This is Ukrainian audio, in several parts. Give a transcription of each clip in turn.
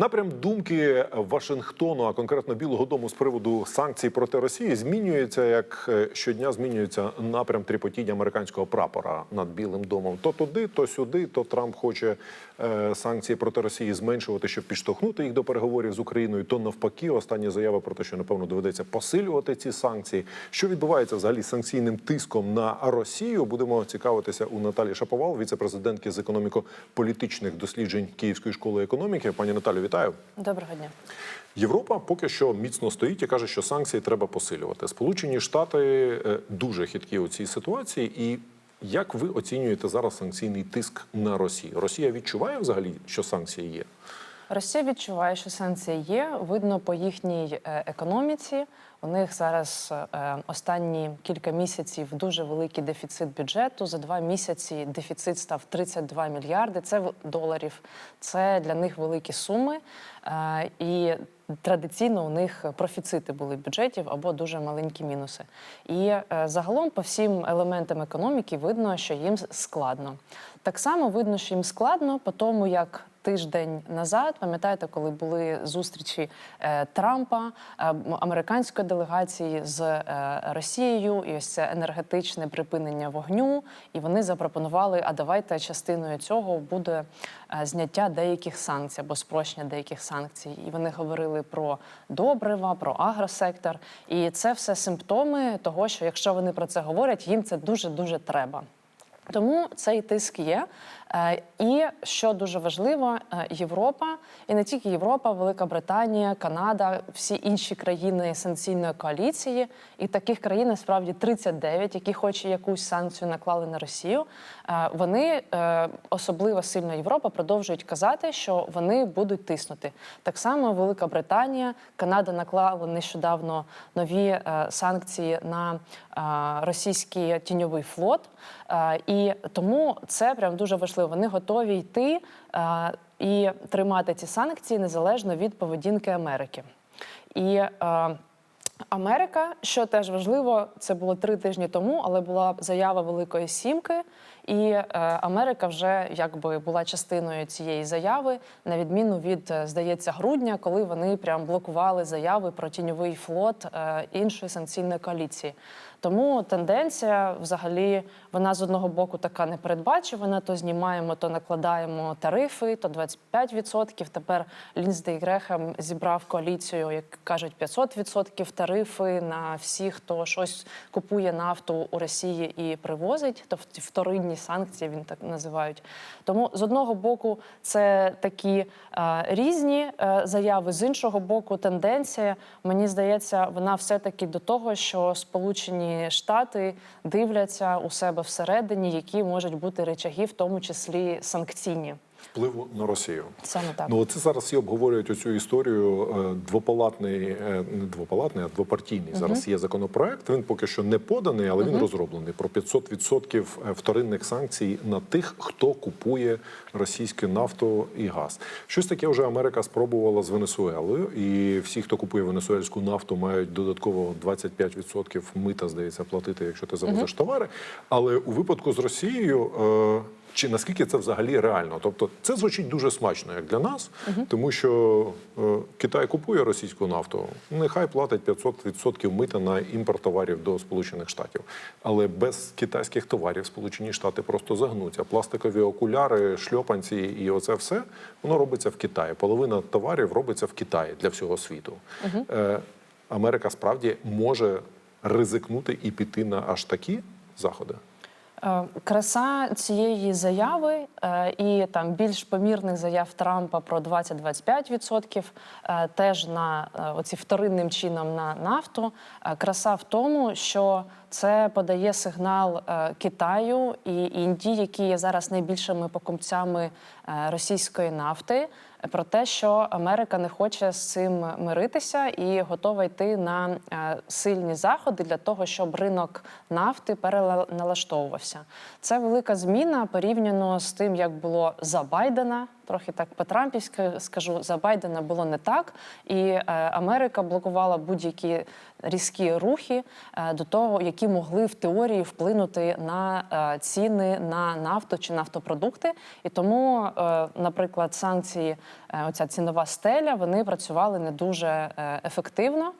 Напрям думки Вашингтону, а конкретно Білого Дому з приводу санкцій проти Росії, змінюється як е, щодня змінюється напрям тріпотіння американського прапора над Білим домом. То туди, то сюди, то Трамп хоче е, санкції проти Росії зменшувати, щоб підштовхнути їх до переговорів з Україною. То навпаки, останні заяви про те, що напевно доведеться посилювати ці санкції. Що відбувається взагалі з санкційним тиском на Росію? Будемо цікавитися у Наталі Шаповал, віце-президентки з економіко-політичних досліджень Київської школи економіки. Пані Наталю, вітаю. Доброго дня. Європа поки що міцно стоїть і каже, що санкції треба посилювати. Сполучені Штати е, дуже хиткі у цій ситуації. І як ви оцінюєте зараз санкційний тиск на Росію? Росія відчуває взагалі, що санкції є? Росія відчуває, що санкції є. Видно по їхній е, економіці. У них зараз е, останні кілька місяців дуже великий дефіцит бюджету. За два місяці дефіцит став 32 мільярди. Це доларів. Це для них великі суми. Е, І традиційно у них профіцити були бюджетів або дуже маленькі мінуси. І загалом по всім елементам економіки видно, що їм складно. Так само видно, що їм складно по тому, як тиждень назад, пам'ятаєте, коли були зустрічі е, Трампа, е, американської делегації з е, Росією, і ось це енергетичне припинення вогню. І вони запропонували: а давайте частиною цього буде зняття деяких санкцій або спрощення деяких санкцій. І вони говорили про добрива, про агросектор. І це все симптоми того, що якщо вони про це говорять, їм це дуже дуже треба. Тому цей тиск є. Е, І що дуже важливо, е, Європа, і не тільки Європа, Велика Британія, Канада, всі інші країни санкційної коаліції, і таких країн насправді 39, які хоч якусь санкцію наклали на Росію. е, Вони особливо сильно Європа продовжують казати, що вони будуть тиснути. Так само Велика Британія, Канада наклала нещодавно нові санкції на російський тіньовий флот. І тому це прям дуже важливо. Вони готові йти е, і тримати ці санкції незалежно від поведінки Америки. І е, Америка, що теж важливо, це було три тижні тому, але була заява Великої Сімки, і е, Америка вже якби була частиною цієї заяви, на відміну від, е, здається, грудня, коли вони прям блокували заяви про тіньовий флот е, іншої санкційної коаліції. Тому тенденція, взагалі, вона з одного боку така непередбачувана: то знімаємо, то накладаємо тарифи, то 25%. Тепер Лінздей Грехем зібрав коаліцію, як кажуть, 500% тарифи на всіх, хто щось купує нафту у Росії і привозить, то вторинні санкції він так називають. Тому з одного боку це такі е, різні е, заяви, з іншого боку, тенденція, мені здається, вона все-таки до того, що Сполучені Штати дивляться у себе всередині, які можуть бути речаги, в тому числі санкційні. Впливу на Росію. Саме так. Ну, це зараз всі обговорюють оцю історію. е, Двопалатний, е, не двопалатний, а двопартійний. Зараз є законопроект. Він поки що не поданий, але він розроблений про 500% вторинних санкцій на тих, хто купує російську нафту і газ. Щось таке вже Америка спробувала з Венесуелою, і всі, хто купує венесуельську нафту, мають додатково 25% мита, здається, платити, якщо ти завозиш товари. Але у випадку з Росією. Чи наскільки це взагалі реально? Тобто це звучить дуже смачно, як для нас, тому що е, Китай купує російську нафту, нехай платить 500% мита на імпорт товарів до Сполучених Штатів. Але без китайських товарів Сполучені Штати просто загнуться. Пластикові окуляри, шльопанці і оце все воно робиться в Китаї. Половина товарів робиться в Китаї для всього світу. Е, Америка справді може ризикнути і піти на аж такі заходи. Е, Краса цієї заяви е, і там більш помірних заяв Трампа про 20-25% е, теж на оці вторинним чином на нафту. Краса в тому, що це подає сигнал Китаю і Індії, які є зараз найбільшими покупцями російської нафти, про те, що Америка не хоче з цим миритися і готова йти на е, сильні заходи для того, щоб ринок нафти переналаштовувався. Це велика зміна порівняно з тим, як було за Байдена. Трохи так по-трампівськи скажу, за Байдена було не так, і е, Америка блокувала будь-які різкі рухи е, до того, які могли в теорії вплинути на е, ціни на нафту чи нафтопродукти. І тому, е, наприклад, санкції, оця цінова стеля, вони працювали не дуже ефективно.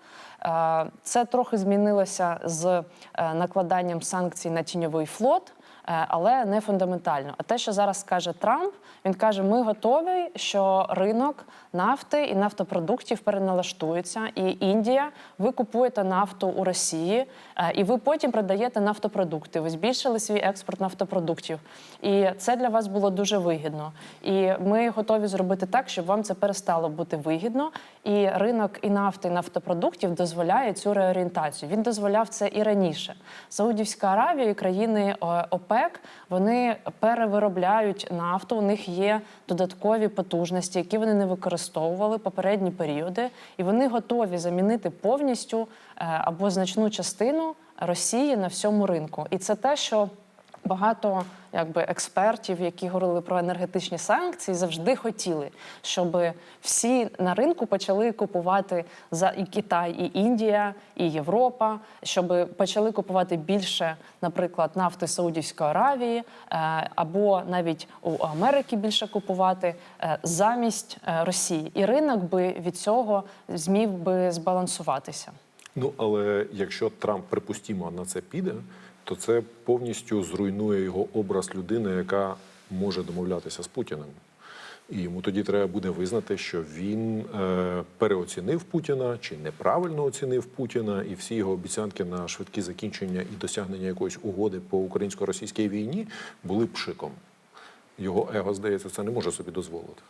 Це трохи змінилося з накладанням санкцій на тіньовий флот. Е, але не фундаментально. А те, що зараз каже Трамп, він каже: ми готові, що ринок нафти і нафтопродуктів переналаштується. І Індія, ви купуєте нафту у Росії, е, і ви потім продаєте нафтопродукти. Ви збільшили свій експорт нафтопродуктів. І це для вас було дуже вигідно. І ми готові зробити так, щоб вам це перестало бути вигідно. І ринок і нафти, і нафтопродуктів дозволяє цю реорієнтацію. Він дозволяв це і раніше. Саудівська Аравія і країни е, ОПЕК вони перевиробляють нафту. У них є додаткові потужності, які вони не використовували попередні періоди, і вони готові замінити повністю е, або значну частину Росії на всьому ринку. І це те, що Багато якби експертів, які говорили про енергетичні санкції, завжди хотіли, щоб всі на ринку почали купувати за і Китай, і Індія, і Європа, щоб почали купувати більше, наприклад, нафти Саудівської Аравії, е, або навіть у Америки більше купувати е, замість е, Росії. І ринок би від цього зміг би збалансуватися. Ну але якщо Трамп припустімо на це піде, то це повністю зруйнує його образ людини, яка може домовлятися з Путіним. І йому тоді треба буде визнати, що він е, переоцінив Путіна чи неправильно оцінив Путіна, і всі його обіцянки на швидкі закінчення і досягнення якоїсь угоди по українсько-російській війні були пшиком. Його его, здається, це не може собі дозволити.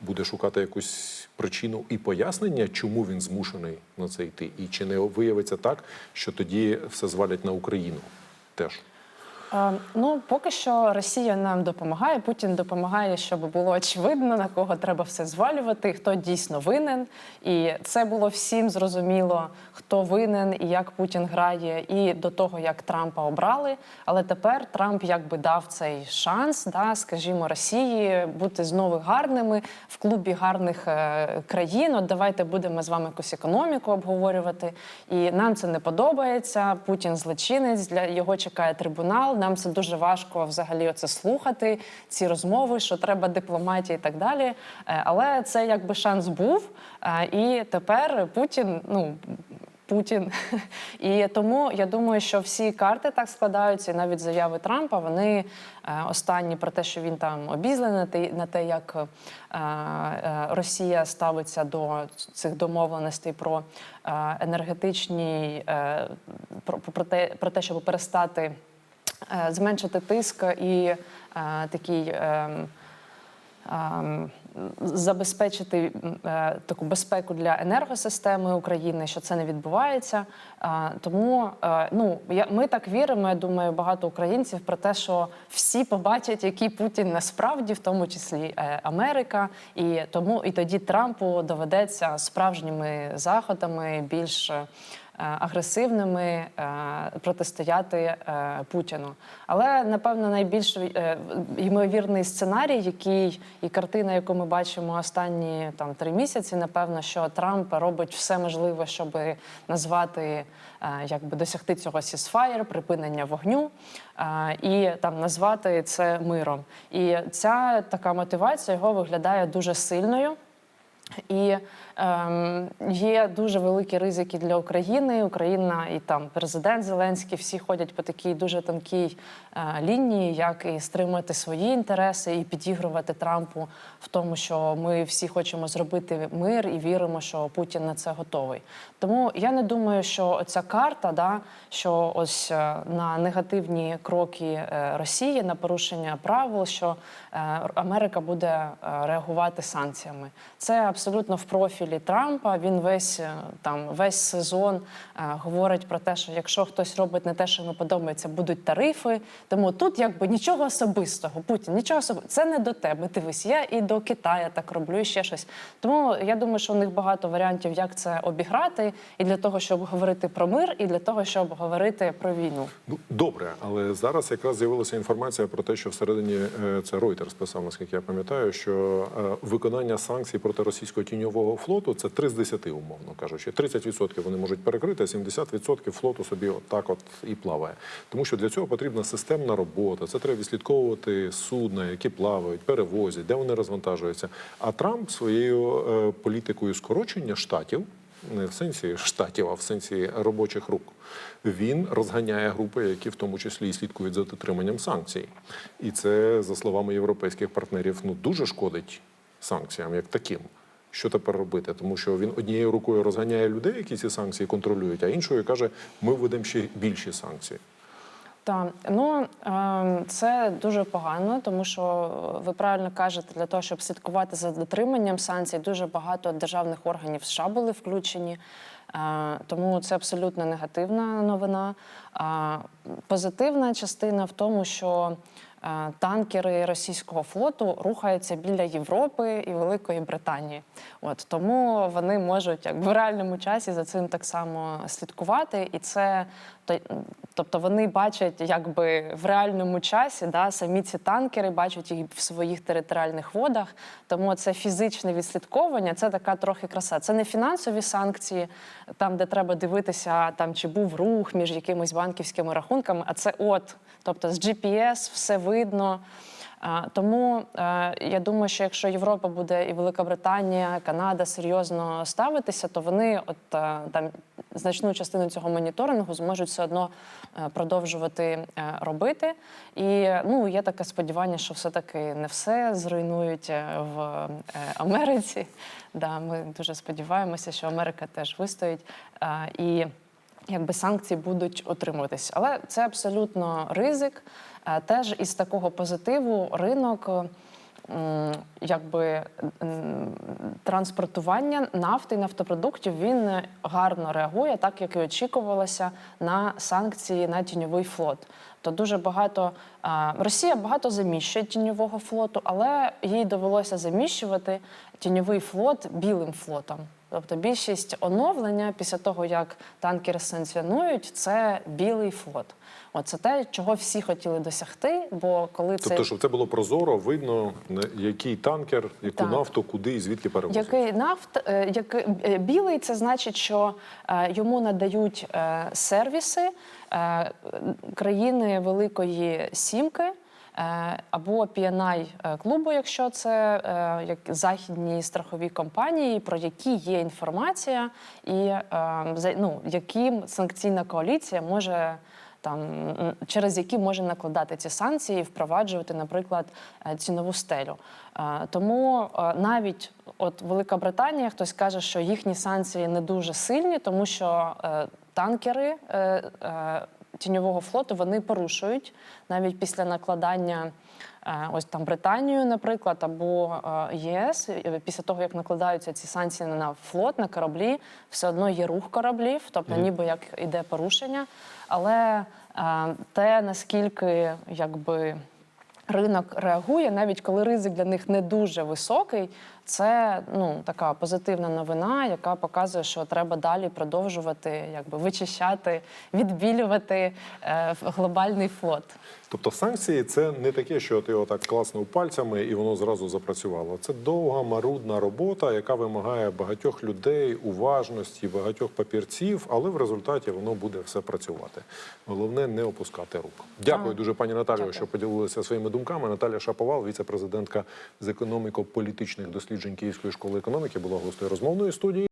Буде шукати якусь причину і пояснення, чому він змушений на це йти, і чи не виявиться так, що тоді все звалять на Україну теж. Е, Ну, поки що Росія нам допомагає. Путін допомагає, щоб було очевидно, на кого треба все звалювати, хто дійсно винен. І це було всім зрозуміло, хто винен і як Путін грає, і до того, як Трампа обрали. Але тепер Трамп якби дав цей шанс, да, скажімо, Росії бути знову гарними в клубі гарних е, країн. От давайте будемо з вами якусь економіку обговорювати. І нам це не подобається. Путін злочинець, для його чекає трибунал. Нам це дуже важко взагалі оце слухати, ці розмови, що треба дипломатія і так далі. Е, Але це якби шанс був. Е, І тепер Путін, ну. Путін і тому я думаю, що всі карти так складаються, і навіть заяви Трампа. Вони е, останні про те, що він там обізнаний на те, як Росія ставиться до цих домовленостей про енергетичні про, про те, про те, щоб перестати зменшити тиск і е, такий. Е, ем, забезпечити е, таку безпеку для енергосистеми України, що це не відбувається. Е, Тому е, ну я ми так віримо. Я думаю, багато українців про те, що всі побачать, який Путін насправді, в тому числі е, Америка, і тому і тоді Трампу доведеться справжніми заходами більш. Агресивними е, протистояти е, Путіну, але напевно найбільш е, ймовірний сценарій, який і картина, яку ми бачимо останні там три місяці, напевно, що Трамп робить все можливе, щоб назвати якби досягти цього сісфаєр, припинення вогню і там назвати це миром. І ця така мотивація його виглядає дуже сильною. І ем, є дуже великі ризики для України. Україна і там президент Зеленський всі ходять по такій дуже тонкій е, лінії, як і стримувати свої інтереси і підігрувати Трампу в тому, що ми всі хочемо зробити мир і віримо, що Путін на це готовий. Тому я не думаю, що ця карта, да, що ось е, на негативні кроки е, Росії, на порушення правил, що е, Америка буде е, реагувати санкціями. Це абсолютно в профілі Трампа. Він весь е, там весь сезон е, говорить про те, що якщо хтось робить не те, що йому подобається, будуть тарифи. Тому тут якби нічого особистого. Путін, нічого особистого. Це не до тебе. Дивись, я і до Китаю так роблю, і ще щось. Тому я думаю, що у них багато варіантів, як це обіграти, і для того, щоб говорити про мир, і для того, щоб говорити про війну. Ну, добре, але зараз якраз з'явилася інформація про те, що всередині е, це Reuters писав, наскільки я пам'ятаю, що виконання санкцій проти російського тіньового флоту це 3 з 10, умовно кажучи. 30% вони можуть перекрити, а 70% флоту собі отак от і плаває. Тому що для цього потрібна системна робота. Це треба відслідковувати судна, які плавають, перевозять, де вони розвантажуються. А Трамп своєю е, політикою скорочення штатів не в сенсі штатів, а в сенсі робочих рук. Він розганяє групи, які в тому числі і слідкують за дотриманням санкцій. І це, за словами європейських партнерів, ну дуже шкодить санкціям як таким. Що тепер робити? Тому що він однією рукою розганяє людей, які ці санкції контролюють, а іншою каже, ми введемо ще більші санкції. Так, ну ем, це дуже погано, тому що е, ви правильно кажете, для того, щоб слідкувати за дотриманням санкцій, дуже багато державних органів США були включені. Е, Тому це абсолютно негативна новина. Позитивна частина в тому, що е, танкери російського флоту рухаються біля Європи і Великої Британії. От тому вони можуть як в реальному часі за цим так само слідкувати, і це тобто вони бачать, якби в реальному часі, да, самі ці танкери бачать їх в своїх територіальних водах. Тому це фізичне відслідковування, це така трохи краса. Це не фінансові санкції, там де треба дивитися, там чи був рух між якимись банківськими рахунками, а це от, тобто з GPS все видно. Тому е, я думаю, що якщо Європа буде і Велика Британія, Канада серйозно ставитися, то вони от е, там значну частину цього моніторингу зможуть все одно е, продовжувати робити. І ну є таке сподівання, що все-таки не все зруйнують в Америці. Да, ми дуже сподіваємося, що Америка теж вистоїть. І якби санкції будуть отримуватись. Але це абсолютно ризик. Е, Теж із такого позитиву ринок. Якби транспортування нафти і нафтопродуктів він гарно реагує, так як і очікувалося на санкції на тіньовий флот. То дуже багато Росія багато заміщує тіньового флоту, але їй довелося заміщувати тіньовий флот білим флотом. Тобто більшість оновлення після того, як танкери санкціонують, це білий флот. От це те, чого всі хотіли досягти. Бо коли це Тобто, щоб це було прозоро, видно, який танкер, яку Так. нафту, куди і звідки перевозить. який нафт, е, який е, білий, це значить, що е, йому надають е, сервіси е, країни Великої Сімки. Е, Або PNI е, клубу, якщо це е, як західні страхові компанії, про які є інформація, і ну, яким санкційна коаліція може там через які може накладати ці санкції і впроваджувати, наприклад, цінову стелю. Тому навіть от Велика Британія, хтось каже, що їхні санкції не дуже сильні, тому що танкери тіньового флоту вони порушують навіть після накладання. е, Ось там Британію, наприклад, або е, ЄС, е, після того як накладаються ці санкції на флот, на кораблі, все одно є рух кораблів, тобто ніби як іде порушення. Але те, наскільки якби ринок реагує, навіть коли ризик для них не дуже високий, це ну така позитивна новина, яка показує, що треба далі продовжувати якби вичищати, відбілювати е, глобальний флот. Тобто санкції це не таке, що ти отак класнув пальцями і воно зразу запрацювало. Це довга марудна робота, яка вимагає багатьох людей, уважності, багатьох папірців, але в результаті воно буде все працювати. Головне не опускати рук. Дякую дуже, пані Наталію, що поділилися своїми думками. Наталя Шаповал, віце-президентка з економіко-політичних досліджень Київської школи економіки, була гостею розмовної студії.